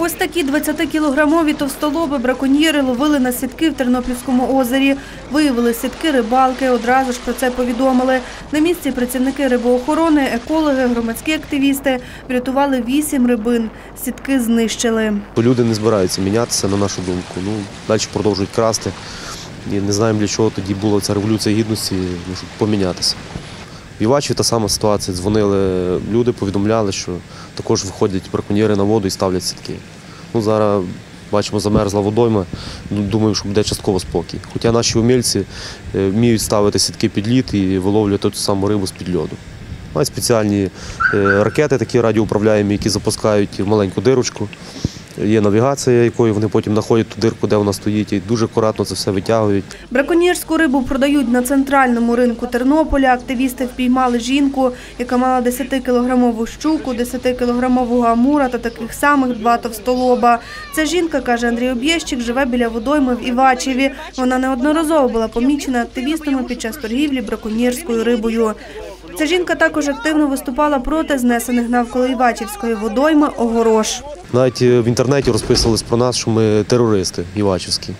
Ось такі 20-кілограмові товстолоби браконьєри ловили на сітки в Тернопільському озері. Виявили сітки рибалки, одразу ж про це повідомили. На місці працівники рибоохорони, екологи, громадські активісти врятували вісім рибин. Сітки знищили. Люди не збираються мінятися, на нашу думку. Ну, далі продовжують красти. І не знаємо, для чого тоді була ця революція гідності, щоб помінятися. В Івачі та сама ситуація. Дзвонили люди, повідомляли, що також виходять браконьєри на воду і ставлять сітки. Ну, зараз бачимо, замерзла водойма. Ну, Думаємо, що буде частково спокій. Хоча наші умільці е, вміють ставити сітки під лід і виловлювати ту саму рибу з-під льоду. Мають спеціальні е, ракети, такі радіоуправляємі, які запускають в маленьку дирочку. Є навігація, якою вони потім знаходять ту дирку, де вона стоїть, і дуже акуратно це все витягують. Браконьєрську рибу продають на центральному ринку Тернополя. Активісти впіймали жінку, яка мала 10-кілограмову щуку, 10-кілограмового амура та таких самих два товстолоба. Ця жінка, каже Андрій Об'єщик, живе біля водойми в Івачеві. Вона неодноразово була помічена активістами під час торгівлі браконьєрською рибою. Ця жінка також активно виступала проти знесених навколо Івачівської водойми огорош. Навіть е, в інтернеті розписувались про нас, що ми терористи івачівські.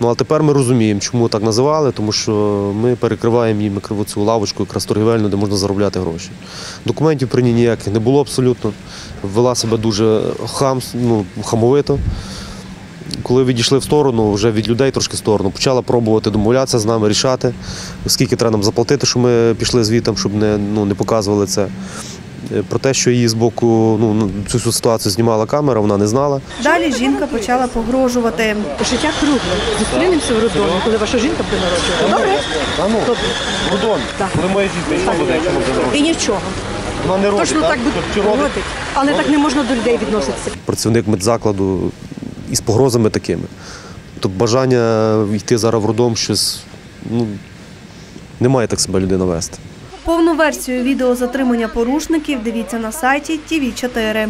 Ну а тепер ми розуміємо, чому так називали, тому що ми перекриваємо їм цю лавочку, якраз торгівельну, де можна заробляти гроші. Документів при ній ніяких не було абсолютно. Вела себе дуже хам, ну, хамовито. Коли відійшли в сторону, вже від людей трошки в сторону, почала пробувати домовлятися з нами, рішати, скільки треба нам заплатити, щоб ми пішли звітом, щоб не, ну, не показували це. Е, Про те, що її з боку ну, ну, цю всю ситуацію знімала камера, вона не знала. Далі жінка почала погрожувати. Життя кругле. Зустрінемося в роддомі, коли ваша жінка буде народжувати. Добре? Та ну, Так. коли моя жінка, що буде, якщо ми І нічого. Вона не робить, Точно так буде робити. Але так не можна до людей відноситися. Працівник медзакладу із погрозами такими. Тобто бажання йти зараз в родом щось, ну, немає так себе людина вести. Повну версію відео затримання порушників дивіться на сайті ТІВІ 4